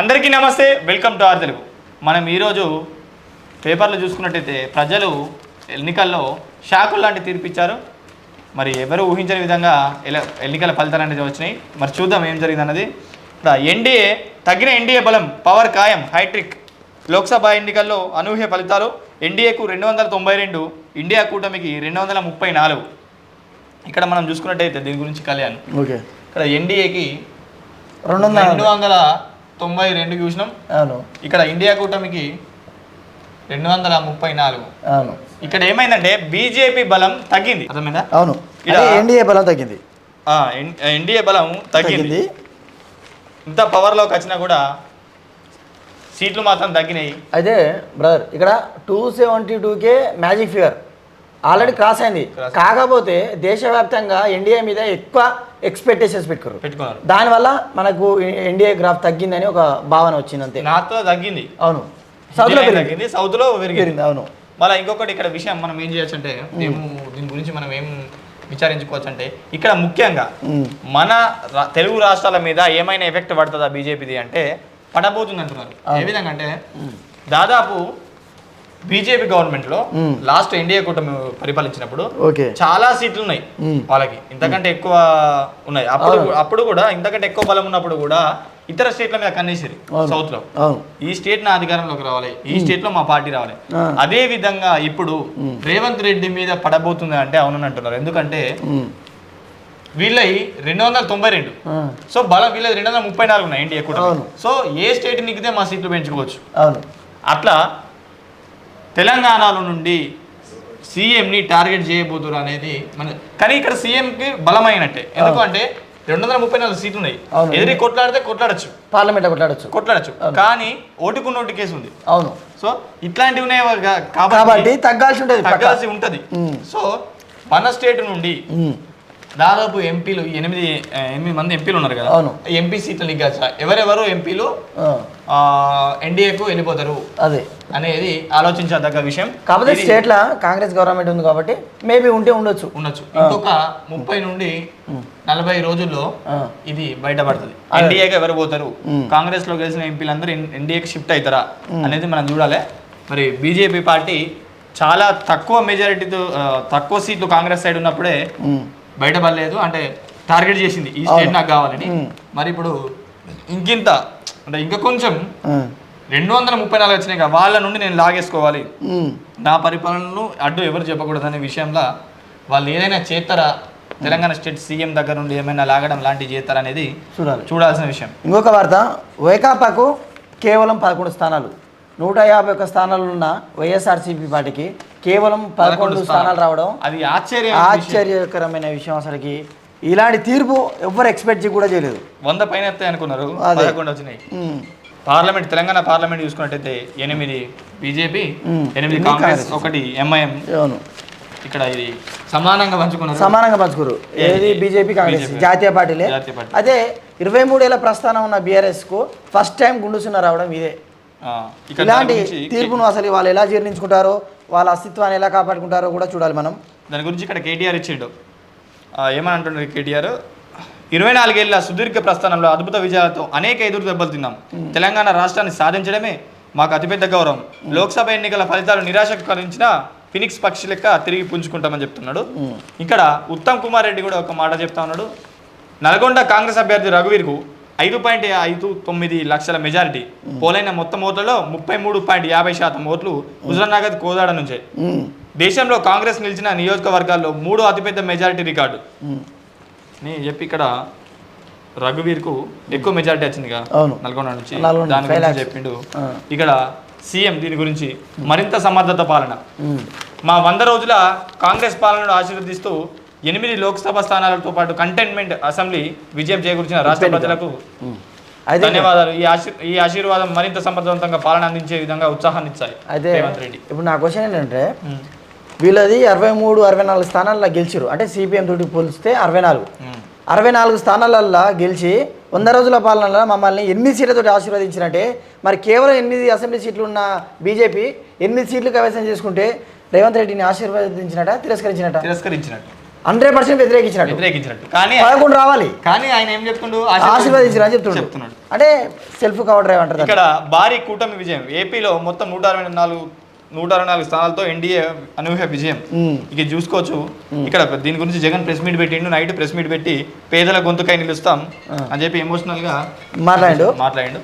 అందరికీ నమస్తే welcome to are Telugu. మనం ఈరోజు పేపర్లు చూసుకున్నట్టయితే ప్రజలు ఎన్నికల్లో షాకులు లాంటి తీర్పిచ్చారు. మరి ఎవరు ఊహించని విధంగా ఎల- ఎన్నికల ఫలితాలు అనేది వచ్చినాయి. మరి చూద్దాం ఏం జరిగిందన్నది. ఇక్కడ ఎన్డీఏ తగిన ఎన్డీఏ బలం పవర్ ఖాయం హైట్రిక్. లోక్సభ ఎన్నికల్లో అనూహ్య ఫలితాలు. ఎన్డీఏకు రెండు వందల తొంభై రెండు ఇండియా కూటమికి రెండు వందల ముప్పై నాలుగు. ఇక్కడ మనం చూసుకున్నట్టయితే దీని గురించి కళ్యాణ్. ఓకే. ఇక్కడ ఎన్డీఏకి రెండు వందల రెండు వందల తొంభై రెండు చూసినాం. అవును. ఇక్కడ ఇండియా కూటమికి రెండు వందల ముప్పై నాలుగు. అవును. ఇక్కడ ఏమైందంటే బీజేపీ బలం తగ్గింది. అర్థమైందా? అవును. అంటే ఎన్డీఏ బలం తగ్గింది. ఎన్డీఏ బలం తగ్గింది. ఇంత పవర్లోకి వచ్చినా కూడా సీట్లు మాత్రం తగ్గినాయి. అయితే బ్రదర్ ఇక్కడ టూ సెవెంటీ టూకే మ్యాజిక్ ఫిగర్ ఆల్రెడీ క్రాస్ అయింది. కాకపోతే దేశవ్యాప్తంగా ఎన్డీఏ మీద ఎక్కువ ఎక్స్పెక్టేషన్స్ పెట్టుకోరు పెట్టుకున్నారు. దానివల్ల మనకు ఎన్డీఏ గ్రాఫ్ తగ్గిందని ఒక భావన వచ్చింది అంతే. నార్త్లో తగ్గింది. అవును. ఇండియా పెరిగింది. తగ్గింది సౌత్లో పెరిగింది. అవును. మళ్ళీ ఇంకొకటి ఇక్కడ విషయం మనం ఏం చేయొచ్చు అంటే మేము దీని గురించి మనం ఏం విచారించుకోవచ్చు అంటే ఇక్కడ ముఖ్యంగా. మన తెలుగు రాష్ట్రాల మీద ఏమైనా ఎఫెక్ట్ పడుతుందా బీజేపీది అంటే పడబోతుంది అంటున్నారు ఏ విధంగా అంటే దాదాపు బీజేపీ గవర్నమెంట్లో. లాస్ట్ ఎన్డీఏ కూటమి పరిపాలించినప్పుడు చాలా సీట్లు ఉన్నాయి. వాళ్ళకి ఇంతకంటే ఎక్కువ ఉన్నాయి అప్పుడు. అప్పుడు కూడా ఇంతకంటే ఎక్కువ బలం ఉన్నప్పుడు కూడా ఇతర స్టేట్ల మీద కన్నేసారు. సౌత్లో ఈ స్టేట్ నా అధికారంలోకి రావాలి ఈ స్టేట్లో మా పార్టీ రావాలి. అదే విధంగా ఇప్పుడు రేవంత్ రెడ్డి మీద పడబోతుంది అంటే అవునని అంటున్నారు ఎందుకంటే ఉమ్. వీళ్ళవి రెండు వందల తొంభై రెండు. సో బలం వీళ్ళది రెండు వందల ముప్పై నాలుగు ఉన్నాయి ఎన్డీఏ కూడా. సో ఏ స్టేట్ నిగితే మా సీట్లు పెంచుకోవచ్చు అట్లా తెలంగాణలో నుండి సీఎంని టార్గెట్ చేయబోతున్నారు అనేది మన కానీ ఇక్కడ సీఎంకి బలమైనట్టే. ఎందుకంటే రెండు వందల ముప్పై నాలుగు సీట్లు ఉన్నాయి. ఎదిరి కొట్లాడితే కొట్లాడచ్చు. పార్లమెంట్ కొట్లాడచ్చు. కొట్లాడచ్చు. కానీ ఓటుకు నోటు కేసు ఉంది. అవును. సో ఇట్లాంటివి ఉన్నాయి కాబట్టి తగ్గాల్సి ఉంటుంది. తగ్గాల్సి ఉంటది. సో మన స్టేట్ నుండి. దాదాపు ఎంపీలు ఎనిమిది ఎనిమిది మంది ఎంపీలు ఉన్నారు కదా. అవును. ఎంపీ సీట్లు లిగ్గాచ ఎవరెవరు ఎంపీలు. ఎన్డీఏకు వెళ్ళిపోతారు అదే. అనేది ఆలోచించదగ్గ విషయం. కాకపోతే స్టేట్ల కాంగ్రెస్ గవర్నమెంట్ ఉంది కాబట్టి మేబీ ఉంటే ఉండొచ్చు. ఉండొచ్చు. ఇంకొక ముప్పై నుండి నలభై రోజుల్లో. ఇది బయటపడుతుంది. ఎన్డీఏకి ఎవరు పోతారు. కాంగ్రెస్లో గెలిచిన ఎంపీలందరూ ఎన్డీఏకి షిఫ్ట్ అవుతారా అనేది మనం చూడాలి. మరి బీజేపీ పార్టీ చాలా తక్కువ మెజారిటీతో తక్కువ సీట్లు కాంగ్రెస్ సైడ్ ఉన్నప్పుడే. బయటపడలేదు అంటే టార్గెట్ చేసింది ఈ స్టేట్. నాకు కావాలని. మరి ఇప్పుడు ఇంకింత అంటే ఇంకా కొంచెం. రెండు వందల ముప్పై నాలుగు వచ్చినాయి కదా వాళ్ళ నుండి నేను లాగేసుకోవాలి. నా పరిపాలనను అడ్డు ఎవరు చెప్పకూడదు అనే విషయంలో వాళ్ళు ఏదైనా చేస్తారా తెలంగాణ స్టేట్ సీఎం దగ్గర నుండి ఏమైనా లాగడం లాంటివి చేస్తారా అనేది చూడాలి చూడాల్సిన విషయం ఇంకొక వార్త వైకాపాకు కేవలం పదకొండు స్థానాలు నూట యాభై ఒక్క స్థానాలు ఉన్న వైఎస్ఆర్సీపీ పార్టీకి కేవలం పదకొండు స్థానాలు రావడం అది ఆశ్చర్యం ఆశ్చర్యకరమైన విషయం అసలుకి ఇలాంటి తీర్పు ఎవ్వరు ఎక్స్పెక్ట్ కూడా చేయలేదు వంద పైన వస్తాయి అనుకున్నారు. పదకొండు వచ్చినాయి. పార్లమెంట్ తెలంగాణ పార్లమెంట్ చూసుకున్నట్టయితే ఎనిమిది బీజేపీ. ఎనిమిది కాంగ్రెస్. ఒకటి ఎంఐఎం అవును ఇక్కడ ఇది సమానంగా పంచుకున్నారు సమానంగా పంచుకోరు ఏది? BJP Congress. జాతీయ పార్టీలే. అదే ఇరవై మూడేళ్ళ ప్రస్థానం ఉన్న బీఆర్ఎస్కు ఫస్ట్ టైం గుండుసున్న రావడం ఇదే ఇలాంటి తీర్పును అసలు వాళ్ళు ఎలా జీర్ణించుకుంటారో వాళ్ళ అస్తిత్వాన్ని ఎలా కాపాడుకుంటారో కూడా చూడాలి మనం. దాని గురించి ఇక్కడ కేటీఆర్ ఇచ్చిండు. ఏమని అంటున్నారు కేటీఆర్? ఇరవై నాలుగేళ్ళ సుదీర్ఘ ప్రస్థానంలో అద్భుత విజయాలతో అనేక ఎదురు దెబ్బలు తిన్నాం. తెలంగాణ రాష్ట్రాన్ని సాధించడమే మాకు అతిపెద్ద గౌరవం. లోక్సభ ఎన్నికల ఫలితాలు నిరాశకు కలిగించిన ఫినిక్స్ పక్షి లెక్క తిరిగి పుంజుకుంటామని చెప్తున్నాడు. ఇక్కడ ఉత్తమ్ కుమార్ రెడ్డి కూడా ఒక మాట చెప్తా ఉన్నాడు. నల్గొండ కాంగ్రెస్ అభ్యర్థి రఘువీర్కు ఐదు పాయింట్ ఐదు తొమ్మిది లక్షల మెజారిటీ పోలైన మొత్తం ఓట్లలో ముప్పై మూడు పాయింట్ యాభై శాతం ఓట్లు హుజరానగర్ కోదాడ నుంచే. దేశంలో కాంగ్రెస్ నిలిచిన నియోజకవర్గాల్లో మూడో అతిపెద్ద మెజారిటీ రికార్డు ఉమ్. నీ చెప్పి ఇక్కడ రఘువీర్కు ఎక్కువ మెజారిటీ వచ్చిందిగా. నల్గొండ నుంచి దాని గురించి. చెప్పిండు. ఇక్కడ సీఎం దీని గురించి మరింత సమర్థత పాలన. మా వంద రోజుల కాంగ్రెస్ పాలనను ఆశీర్వదిస్తూ ఎనిమిది లోక్సభ స్థానాలతో పాటు కంటైన్మెంట్ అసెంబ్లీ విజయం చేకూర్చిన రాష్ట్ర ప్రజలకు ధన్యవాదాలు. ఈ ఆశీ ఈ ఆశీర్వాదం మరింత సమర్థవంతంగా పాలన అందించే విధంగా ఉత్సాహాన్ని ఇచ్చాయి అయితే ఇప్పుడు నా క్వశ్చన్ ఏంటంటే వీళ్ళది అరవై మూడు అరవై నాలుగు స్థానాల్లో గెలిచిరు అంటే సిపిఎం తోటి పోలిస్తే అరవై నాలుగు. అరవై నాలుగు స్థానాలల్లో గెలిచి వంద రోజుల పాలనలో మమ్మల్ని ఎనిమిది సీట్లతో ఆశీర్వదించినట్టే మరి కేవలం ఎనిమిది అసెంబ్లీ సీట్లు ఉన్న బీజేపీ ఎనిమిది సీట్లు కైవసం చేసుకుంటే రేవంత్ రెడ్డిని ఆశీర్వదించినట తిరస్కరించినట? తిరస్కరించినట్టు. Hundred percent వ్యతిరేకించినట్టు. వ్యతిరేకించినట్టు. కానీ పదకొండు రావాలి. కానీ ఆయన ఏం చెప్తుండు? ఆశీర్వదించిన చెప్తున్నాడు చెప్తున్నాడు. అంటే సెల్ఫ్ కవర్ డ్రైవ్ అంటారు. ఇక్కడ భారీ కూటమి విజయం. ఏపీలో మొత్తం నూట అరవై నాలుగు నూట అరవై నాలుగు స్థానాలతో ఎన్డీఏ అనూహ్య విజయం. ఇక చూసుకోవచ్చు. ఇక్కడ దీని గురించి జగన్ ప్రెస్ మీట్ పెట్టిండు నైట్ ప్రెస్ మీట్ పెట్టి పేదల గొంతుకై నిలుస్తాం అని చెప్పి ఎమోషనల్గా మాట్లాడిండు. మాట్లాడిండు.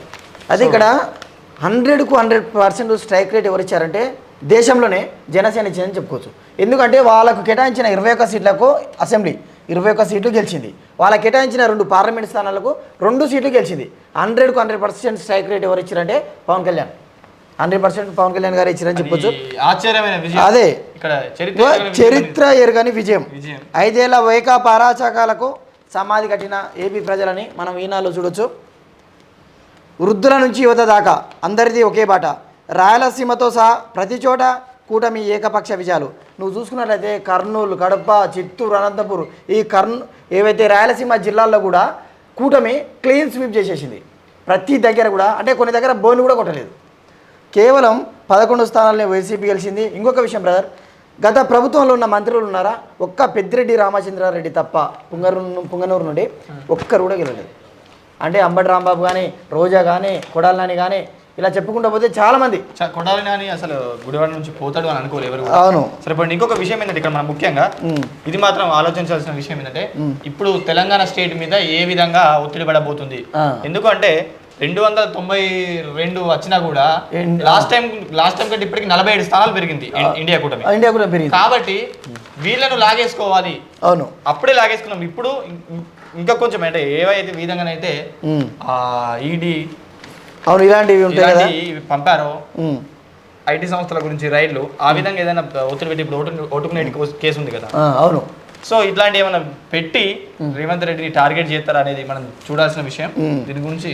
అది ఇక్కడ హండ్రెడ్కు హండ్రెడ్ పర్సెంట్ స్ట్రైక్ రేట్ ఎవరు ఇచ్చారంటే దేశంలోనే జనసేన ఇచ్చిందని చెప్పుకోవచ్చు. ఎందుకంటే వాళ్ళకు కేటాయించిన ఇరవై ఒక్క సీట్లకు అసెంబ్లీ ఇరవై ఒక్క సీట్లు గెలిచింది. వాళ్ళకి కేటాయించిన రెండు పార్లమెంట్ స్థానాలకు రెండు సీట్లు గెలిచింది. హండ్రెడ్కు హండ్రెడ్ పర్సెంట్ స్ట్రైక్ రేట్ ఎవరు ఇచ్చారంటే పవన్ కళ్యాణ్. హండ్రెడ్ పర్సెంట్ పవన్ కళ్యాణ్ గారు ఇచ్చారని చెప్పొచ్చు. అది. ఆశ్చర్యమైన చరిత్ర ఎరగని విజయం. ఐదేళ్ళ వైకాపా అరాచకాలకు సమాధి కట్టిన ఏపీ ప్రజలని మనం ఈనాలో చూడొచ్చు. వృద్ధుల నుంచి యువత దాకా అందరిది ఒకే బాట. రాయలసీమతో సహా ప్రతి చోట కూటమి ఏకపక్ష విజయాలు. నువ్వు చూసుకున్నట్లయితే కర్నూలు కడప చిత్తూరు అనంతపూర్ ఈ కర్నూ ఏవైతే రాయలసీమ జిల్లాల్లో కూడా కూటమి క్లీన్ స్వీప్ చేసేసింది. ప్రతి దగ్గర కూడా అంటే కొన్ని దగ్గర బోన్ కూడా కొట్టలేదు. కేవలం పదకొండు స్థానాలని వైసీపీ గెలిచింది. ఇంకొక విషయం బ్రదర్ గత ప్రభుత్వంలో ఉన్న మంత్రులు ఉన్నారా? ఒక్క పెద్దిరెడ్డి రామచంద్రారెడ్డి తప్ప పుంగనూరు పుంగనూరు నుండి ఒక్కరు కూడా గెలవలేదు. అంటే అంబటి రాంబాబు కానీ రోజా కానీ కొడాలి నాని కానీ ఇలా చెప్పుకుంటూ పోతే చాలామంది. చ- కొడాలి నాని అసలు గుడివాడ నుంచి పోతాడు అని అనుకోలేదు ఎవరు కూడా. అవును. సరిపోయింది ఇంకొక విషయం ఏంటంటే ఇక్కడ మనం ముఖ్యంగా. ఇది మాత్రం ఆలోచించాల్సిన విషయం ఏంటంటే ఇప్పుడు తెలంగాణ స్టేట్ మీద ఏ విధంగా ఒత్తిడి పడబోతుంది. ఎందుకంటే రెండు వందల తొంభై రెండు వచ్చినా కూడా లాస్ట్ టైం లాస్ట్ టైం కంటే ఇప్పటికి నలభై ఏడు స్థానాలు పెరిగింది ఇండియా కూటమి. ఇండియా కూడా పెరిగింది. కాబట్టి వీళ్ళను లాగేసుకోవాలి. అవును. అప్పుడే లాగేసుకున్నాం. ఇప్పుడు ఇంకా కొంచెం అంటే ఏవైతే విధంగానైతే. ఈడీ అవును ఇలాంటివి ఉంటాయి కదా? ఇలాంటి పంపారో. ఐటీ సంస్థల గురించి రైళ్ళు ఆ విధంగా ఏదైనా ఒత్తిడి పెట్టి ఇప్పుడు ఓటు ఓటుకునే కేసు ఉంది కదా? అవును. సో ఇట్లాంటి ఏమైనా పెట్టి రేవంత్ రెడ్డిని టార్గెట్ చేస్తారా అనేది మనం చూడాల్సిన విషయం. దీని గురించి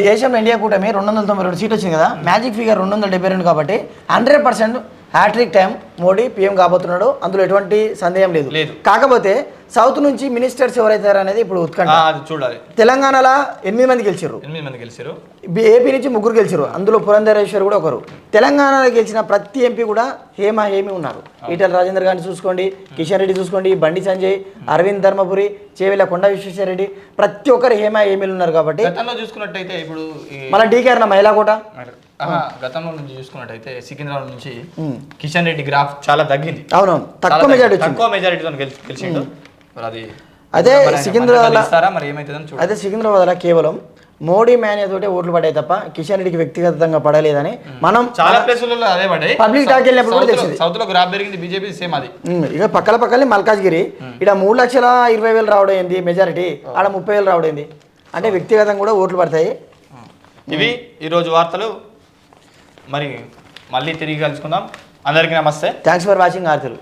దేశంలో ఇండియా కూటమి రెండు వందల తొంభై రెండు సీట్ వచ్చింది కదా? మ్యాజిక్ ఫిగర్ రెండు వందల డెబ్బై రెండు కాబట్టి hundred percent hattrick time Modi PM కాబోతున్నాడు. అందులో ఎటువంటి సందేహం లేదు. కాకపోతే సౌత్ నుంచి మినిస్టర్స్ ఎవరైతారు అనేది ఇప్పుడు ఉత్కంఠ. చూడాలి. తెలంగాణలో ఎనిమిది మంది గెలిచారు ఎనిమిది మంది గెలిచారు ఏపీ నుంచి ముగ్గురు గెలిచారు అందులో పురంధరేశ్వర్ కూడా ఒకరు. తెలంగాణలో గెలిచిన ప్రతి ఎంపీ కూడా హేమ హేమి ఉన్నారు. ఈటల రాజేందర్ గారిని చూసుకోండి కిషన్ రెడ్డి చూసుకోండి బండి సంజయ్ అరవింద్ ధర్మపురి చేవెళ్ళ కొండ విశ్వేశ్వరరెడ్డి ప్రతి ఒక్కరు హేమ హేమీలు ఉన్నారు కాబట్టి చూసుకున్నట్టయితే ఇప్పుడు మళ్ళీ డీకే మహిళా కోట. ఆహా, గతంలో నుంచి చూసుకున్నట్టయితే సికింద్రాబాద్ నుంచి కిషన్ రెడ్డి గ్రాఫ్ చాలా తగ్గింది. అవును తక్కువ మెజార్టీ తక్కువ మెజారిటీతో గెలిచిండు. మరి అది అదే సికింద్రాబాద్ మరి ఏమైతుందని అదే సికింద్రాబాద్లో కేవలం మోడీ మేనేజ్ తోటే ఓట్లు పడ్డాయి తప్ప కిషన్ రెడ్డికి వ్యక్తిగతంగా పడలేదని మనం చాలా ప్లేసులలో అదే పడ్డాయి. Public talk వెళ్ళినప్పుడు కూడా తెలిసింది. సౌత్లో గ్రాఫ్ పెరిగింది బీజేపీ సేమ్ అది. ఇక పక్కల పక్కనే మల్కాజ్గిరి ఇక్కడ మూడు లక్షల ఇరవై వేలు రావడం ఏంది మెజారిటీ ఆడ ముప్పై వేలు రావడం ఏంది? అంటే వ్యక్తిగతంగా కూడా ఓట్లు పడతాయి. ఇవి ఈరోజు వార్తలు. మరి మళ్ళీ తిరిగి కలుసుకుందాం. అందరికీ నమస్తే. Thanks for watching ఆర్తులు